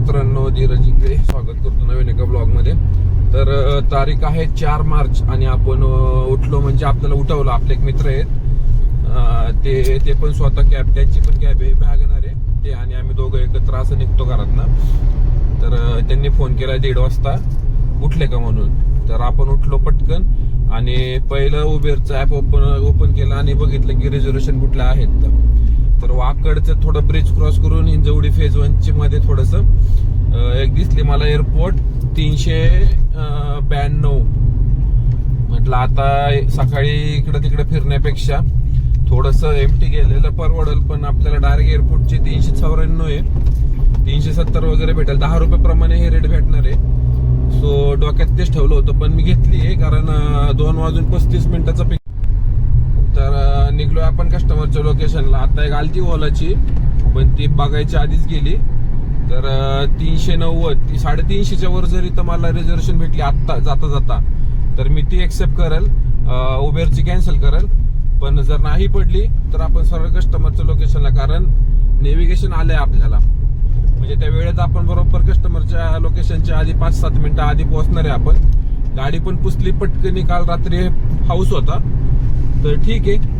मित्रांनो धीरज इकडे स्वागत करतो नवीन एका ब्लॉगमध्ये तर तारीख आहे चार मार्च आणि आपण उठलो म्हणजे आपल्याला उठवलं. आपले एक मित्र आहेत. ते ते पण स्वतः कॅब त्यांची पण कॅब आहे वॅगनर आहे. ते आणि आम्ही दोघं एकत्र असं निघतो घरातनं तर त्यांनी फोन केला दीड वाजता. उठले का म्हणून? तर आपण उठलो पटकन. आणि पहिलं उबेरचं ऍप ओपन ओपन केलं आणि बघितलं की रिझर्वेशन कुठल्या आहेत तर. वाकडचं थोडं ब्रिज क्रॉस करून हिंजवडी फेज वनची मध्ये थोडस एक दिसली मला एअरपोर्ट तीनशे ब्याण्णव. म्हटलं आता सकाळी इकडं तिकडे फिरण्यापेक्षा थोडस एमटी गेलेलं परवडल पण आपल्याला डायरेक्ट एअरपोर्टचे तीनशे चौऱ्याण्णव आहे. तीनशे सत्तर वगैरे भेटेल. दहा रुपये प्रमाणे हे रेट भेटणार आहे. सो डोक्यात तेच ठेवलं होतं पण मी घेतली आहे कारण दोन वाजून पस्तीस मिनिटाचा पिक तर निघलो निघलोय आपण कस्टमरच्या लोकेशनला आता एक आलती ओलाची पण ती बघायच्या आधीच गेली. तर तीनशे नव्वद ती साडेतीनशेच्या वर जरी तर मला रिझर्वेशन भेटली आत्ता जाता जाता. तर मी ती एक्सेप्ट करेल उबेरची कॅन्सल करेल. पण जर नाही पडली तर आपण सरळ कस्टमरच्या लोकेशनला कारण नेव्हिगेशन आलंय आपल्याला. म्हणजे त्या वेळेत आपण बरोबर कस्टमरच्या लोकेशनच्या आधी पाच सात मिनिटं आधी पोहोचणार आहे आपण. गाडी पण पुसली पटकनी काल रात्री हाऊस होता. तर ठीक आहे.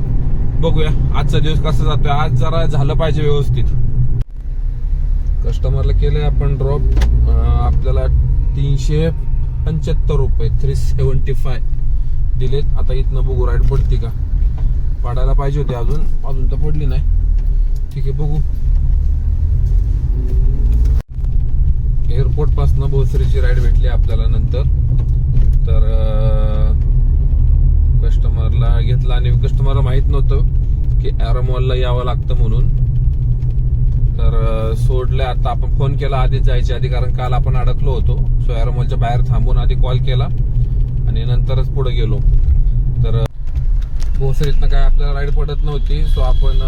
बघूया आजचा दिवस कसा जातोय. आज जरा झालं पाहिजे व्यवस्थित. कस्टमरला केलंय आपण ड्रॉप आपल्याला तीनशे पंच्याहत्तर रुपये थ्री सेवन्टी फाय दिलेत. आता इथनं बघू राईड पडते का? पाडायला पाहिजे होती अजून. अजून तर पडली नाही. ठीक आहे बघू. एअरपोर्टपासून भोसरीची राईड भेटली आपल्याला नंतर. तर कस्टमरला घेतला आणि कस्टमरला माहीत नव्हतं की ॲरोमॉलला यावं लागतं म्हणून. तर सोडलं सोडले आता आपण फोन केला आधीच जायच्या आधी कारण काल आपण अडकलो होतो. सो ॲरोमॉलच्या बाहेर थांबून आधी कॉल केला आणि नंतरच पुढे गेलो. तर भोसरीतनं काय आपल्याला राईड पडत नव्हती. सो आपण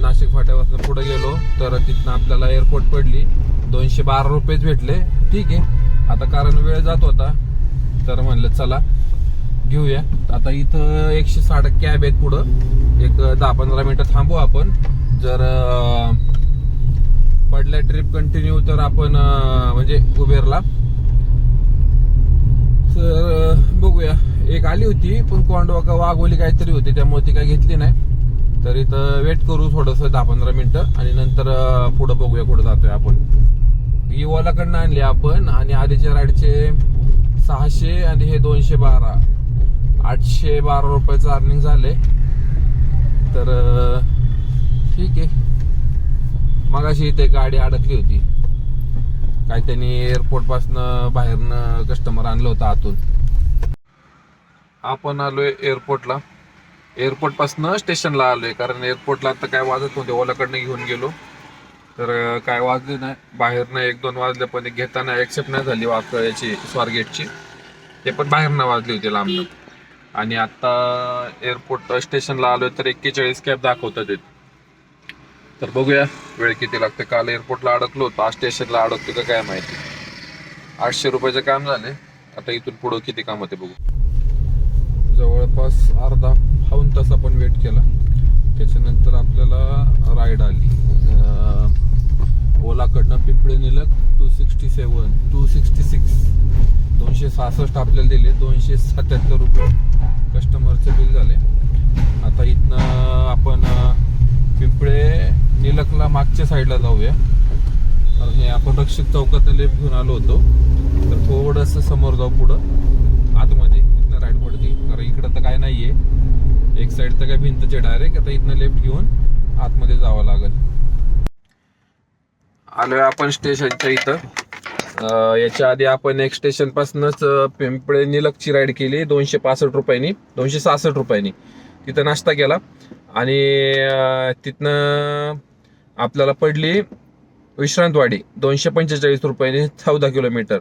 नाशिक फाट्यापासून पुढे गेलो. तर तिथनं आपल्याला एअरपोर्ट पडली. दोनशे बारा रुपयेच भेटले. ठीक आहे. आता कारण वेळ जात होता. तर म्हणलं चला. घेऊया. आता इथं एकशे साठ कॅब आहेत पुढं. एक दहा पंधरा मिनिटं थांबू आपण. जर पडल्या ट्रिप कंटिन्यू तर आपण म्हणजे उबेरला. तर बघूया. एक आली होती पण कोंडवा का वाघोली काहीतरी होती त्यामुळे ती काय घेतली नाही. तर इथं वेट करू थोडस दहा पंधरा मिनिटं. आणि नंतर पुढं बघूया कुठं जातोय आपण. ही ओलाकडनं आणली आपण आणि आधीच्या राईडचे सहाशे आणि हे दोनशे बारा. आठशे बारा रुपयाचं अर्निंग झाले तर ठीक आहे. मगाशी इथे गाडी अडकली होती. काय त्यांनी एअरपोर्टपासनं बाहेरनं कस्टमर आणलं होतं आतून. आपण आलोय एअरपोर्टला एअरपोर्ट पासनं स्टेशनला आलोय. कारण एअरपोर्टला आता काय वाजत नव्हते. ओलाकडनं घेऊन गेलो. तर काय वाजले नाही. बाहेरनं एक दोन वाजले पण घेताना एक्सेप्ट नाही झाली वाक याची स्वारगेटची. ते पण बाहेरनं वाजली होती लांबनं. आणि आता एअरपोर्ट स्टेशनला आलोय तर एक्केचाळीस कॅब दाखवतात तर बघूया वेळ किती लागते. काल एअरपोर्टला अडकलो होतो. आज स्टेशनला अडकतो का काय माहिती. आठशे रुपयाचं काम झाले आता इथून पुढं किती काम होते बघू. जवळपास अर्धा पाऊन तास आपण वेट केला. त्याच्यानंतर आपल्याला राईड आली. ओलाकडनं पिंपळे नेलं two sixty seven two sixty six दोनशे सहासष्ट आपल्याला दिले दोनशे सत्याहत्तर रुपये. कस्टमरचे बिल झाले. आता इथनं आपण पिंपळे निलकला मागच्या साईडला जाऊया. कारण हे आपण रक्षित चौकात लेफ्ट घेऊन आलो होतो. तर थोडंसं समोर जाऊ पुढं. आतमध्ये इथनं राईट पडते कारण इकडं तर काय नाही आहे एक साईड तर काय भिंतचे डायरेक्ट आता इथनं लेफ्ट घेऊन आतमध्ये जावं लागेल. आलोय आपण स्टेशनच्या इथं. याच्या आधी आपण एक स्टेशन पासूनच पिंपळे निलकची राईड केली दोनशे पासष्ट रुपयांनी दोनशे सहासष्ट रुपयांनी. तिथं नाश्ता केला आणि तिथनं आपल्याला पडली विश्रांतवाडी दोनशे पंचेचाळीस रुपयांनी चौदा किलोमीटर.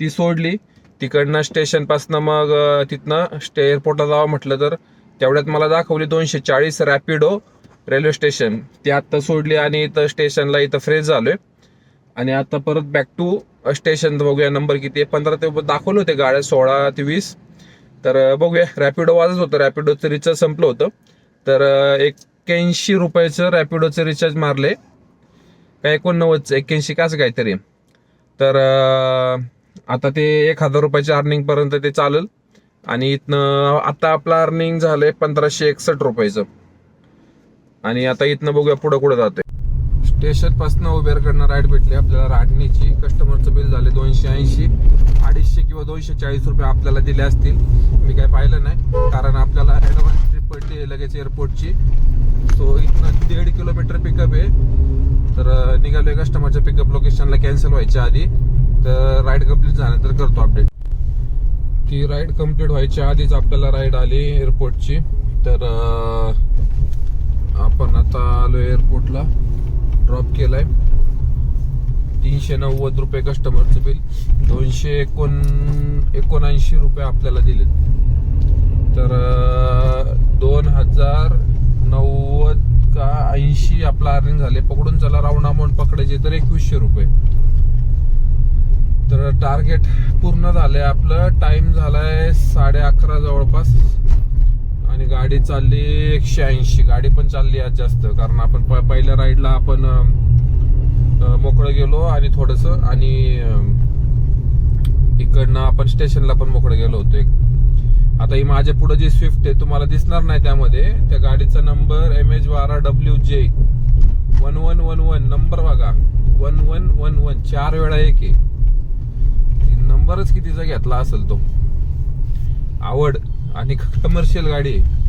ती सोडली तिकडनं स्टेशनपासनं मग तिथनं स्टे एअरपोर्टला जावं म्हटलं तर तेवढ्यात मला दाखवली दोनशे चाळीस रॅपिडो रेल्वे स्टेशन ती आत्ता सोडली आणि इथं स्टेशनला इथं फ्रेश झालोय. आणि आता परत बॅक टू स्टेशन बघूया नंबर किती आहे. पंधरा ते दाखवले होते गाड्या सोळा ते वीस. तर बघूया. रॅपिडो वाजत होतं. रॅपिडोचं रिचार्ज संपलं होतं. तर एक्क्याऐंशी रुपयाचं रॅपिडोचं रिचार्ज मारले. काय एकोणनव्वदचं एक्क्याऐंशी का असं काहीतरी. तर आता ते एक हजार रुपयाच्या अर्निंगपर्यंत ते चालेल. आणि इथनं आता आपलं अर्निंग झालं आहे पंधराशे एकसष्ट रुपयाचं. आणि आता इथनं बघूया पुढं कुठं जाते स्टेशनपासून उबेरकडनं राईड भेटली. आपल्याला राडणीची कस्टमरचं बिल झाले दोनशे ऐंशी अडीचशे किंवा दोनशे चाळीस रुपये आपल्याला दिले असतील. मी काय पाहिलं नाही कारण आपल्याला ऍडव्हान्स ट्रिप पडली लगेच एअरपोर्टची सो इथनं दीड किलोमीटर पिकअप आहे. तर निघालो निघालोय कस्टमरच्या पिकअप लोकेशनला कॅन्सल व्हायच्या आधी. तर राईड कंप्लीट झाल्यानंतर करतो अपडेट ती राईड कंप्लीट व्हायच्या आधीच आपल्याला राईड आली एअरपोर्टची तर आपण आता आलो एअरपोर्टला ड्रॉप केलाय. तीनशे नव्वद रुपये कस्टमरचं बिल दोनशे एकोण एकोणऐंशी रुपये आपल्याला दिलेत. तर दोन हजार नव्वद का ऐंशी आपला अर्निंग झाले पकडून चला राऊंड अमाऊंट पकडायचे तर एकवीसशे रुपये. तर टार्गेट पूर्ण झालंय आपलं. टाइम झालाय साडे अकरा जवळपास. आणि गाडी चालली एकशे ऐंशी. गाडी पण चालली आज जास्त कारण आपण प- पहिल्या राईडला आपण मोकळं गेलो आणि थोडस आणि इकडनं आपण स्टेशनला पण मोकळं गेलो होतो एक. आता ही माझ्या पुढे जी स्विफ्ट आहे तुम्हाला दिसणार नाही त्यामध्ये. त्या गाडीचा नंबर एम एच बारा W J one one one one number बघा. वन वन वन वन चार वेळा एक आहे. नंबरच कितीचा घेतला असेल तो? आवड. आणि कमर्शियल गाडी आहे.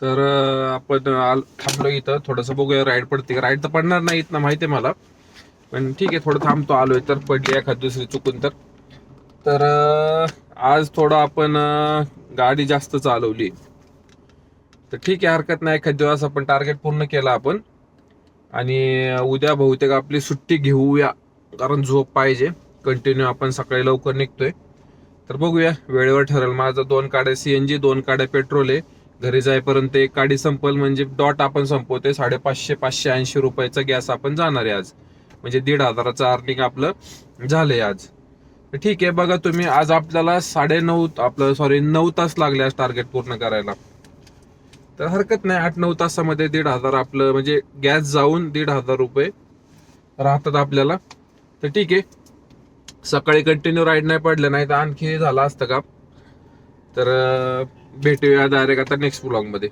तर आपण आल- थांबलो इथं. थोडस बघूया राईड पडते राईड तर पडणार नाही इथं माहिती आहे मला. पण ठीक आहे थोडं थांबतो आलोय. तर पडली एखाद दुसरी चुकून तर. तर आज थोडं आपण गाडी जास्त चालवली. तर ठीक आहे हरकत नाही. एखाद दिवस आपण टार्गेट पूर्ण केला आपण. आणि उद्या बहुतेक आपली सुट्टी घेऊया. कारण झोप पाहिजे. कंटिन्यू आपण सकाळी लवकर निघतोय. तर बघूया. वेळेवर ठरेल. माझं दोन काड्या सीएनजी दोन काड्या पेट्रोल आहे. घरी जाईपर्यंत एक काडी संपल म्हणजे डॉट आपण संपवतोय. साडेपाचशे पाचशे ऐंशी रुपयाचा गॅस आपण जाणार आहे आज. म्हणजे दीड हजाराचं अर्निंग आपलं झालंय आज. ठीक आहे बघा तुम्ही. आज आपल्याला साडे नऊ आपलं सॉरी नऊ तास लागले आज टार्गेट पूर्ण करायला. तर हरकत नाही. आठ नऊ तासामध्ये दीड हजार आपलं म्हणजे गॅस जाऊन दीड हजार रुपये राहतात आपल्याला. तर ठीक आहे. सकाळी कंटिन्यू राईड नाही पडलं नाही तर आणखी झालं असतं का? तर भेटूया डायरेक्ट आता नेक्स्ट ब्लॉगमध्ये